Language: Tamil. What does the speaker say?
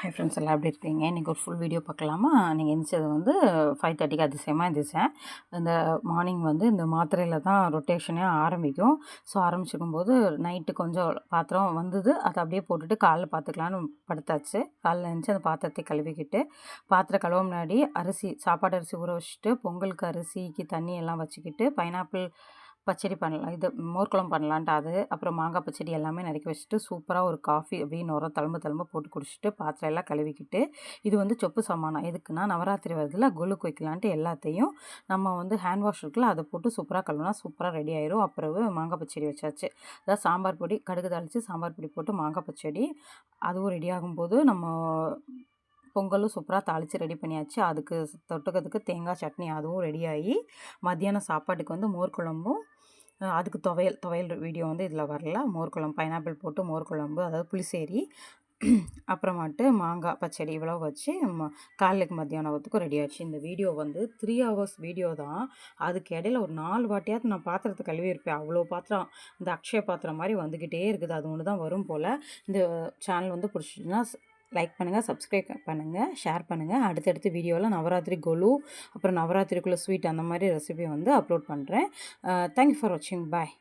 ஹை ஃப்ரெண்ட்ஸ் எல்லாம் எப்படி இருக்கீங்க? இன்றைக்கி ஒரு ஃபுல் வீடியோ பார்க்கலாமா? நீங்கள் எந்திரிச்சது வந்து ஃபைவ் தேர்ட்டிக்கு அதிசயமாக எந்திரிச்சேன். இந்த மார்னிங் வந்து இந்த மாத்திரையில் தான் ரொட்டேஷனே ஆரம்பிக்கும். ஸோ ஆரம்பிச்சிருக்கும் போது நைட்டு கொஞ்சம் பாத்திரம் வந்தது. அதை அப்படியே போட்டுட்டு காலைல பார்த்துக்கலான்னு படுத்தாச்சு. காலைல எழுந்துச்சி அந்த பாத்திரத்தை கழுவிக்கிட்டு பாத்திரம் கழுவ முன்னாடி அரிசி சாப்பாடு அரிசி ஊற வச்சுட்டு பொங்கலுக்கு அரிசிக்கு தண்ணி எல்லாம் வச்சுக்கிட்டு பைனாப்பிள் பச்சடி பண்ணலாம். இது மோர்க்குளம் பண்ணலான்ட்டு அது. அப்புறம் மாங்காய் பச்சடி எல்லாமே நறுக்கி வச்சுட்டு சூப்பராக ஒரு காஃபி அப்படின்னு ஒரு தழும்பு தழும்பு போட்டு குடிச்சிட்டு பாத்திரம் எல்லாம் கழுவிக்கிட்டு இது வந்து சொப்பு சாமானம். எதுக்குன்னா நவராத்திரி வருதுல கொலுக்கு வைக்கலான்ட்டு எல்லாத்தையும் நம்ம வந்து ஹேண்ட் வாஷ் இருக்குல்ல அதை போட்டு சூப்பராக கழுவினா சூப்பராக ரெடி ஆயிரும். அப்புறம் மாங்காய் பச்சடி வச்சாச்சு. அதாவது சாம்பார் பொடி கடுகு தாளித்து சாம்பார் பொடி போட்டு மாங்காய் பச்சடி அதுவும் ரெடி ஆகும்போது நம்ம பொங்கலும் சூப்பராக தாளித்து ரெடி பண்ணியாச்சு. அதுக்கு தொட்டுக்கிறதுக்கு தேங்காய் சட்னி அதுவும் ரெடியாகி மத்தியானம் சாப்பாட்டுக்கு வந்து மோர் குழம்பும் அதுக்கு துவையல் துவையல் வீடியோ வந்து இதில் வரல. மோர் குழம்பு பைனாப்பிள் போட்டு மோர் குழம்பு அதாவது புளிசேரி அப்புறமாட்டு மாங்காய் பச்சடி இவ்வளோ வச்சு ம காலைக்கு மத்தியானத்துக்கும் ரெடி ஆச்சு. இந்த வீடியோ வந்து த்ரீ ஹவர்ஸ் வீடியோ தான். அதுக்கு இடையில ஒரு நாலு வாட்டியாவது நான் பாத்திரத்தை கழுவி இருப்பேன் அவ்வளோ பாத்திரம் இந்த அக்ஷய பாத்திரம் மாதிரி வந்துக்கிட்டே இருக்குது. அது ஒன்று தான் வரும் போல். இந்த சேனல் வந்து பிடிச்சிட்டுனா லைக் பண்ணுங்கள் சப்ஸ்கிரைப் பண்ணுங்கள் ஷேர் பண்ணுங்கள் அடுத்தடுத்த வீடியோவில் நவராத்திரி கொலு அப்புறம் நவராத்திரிக்குள்ளே ஸ்வீட் அந்த மாதிரி ரெசிபி வந்து அப்லோட் பண்ணுறேன் தேங்க்யூ ஃபார் வாட்சிங் பாய்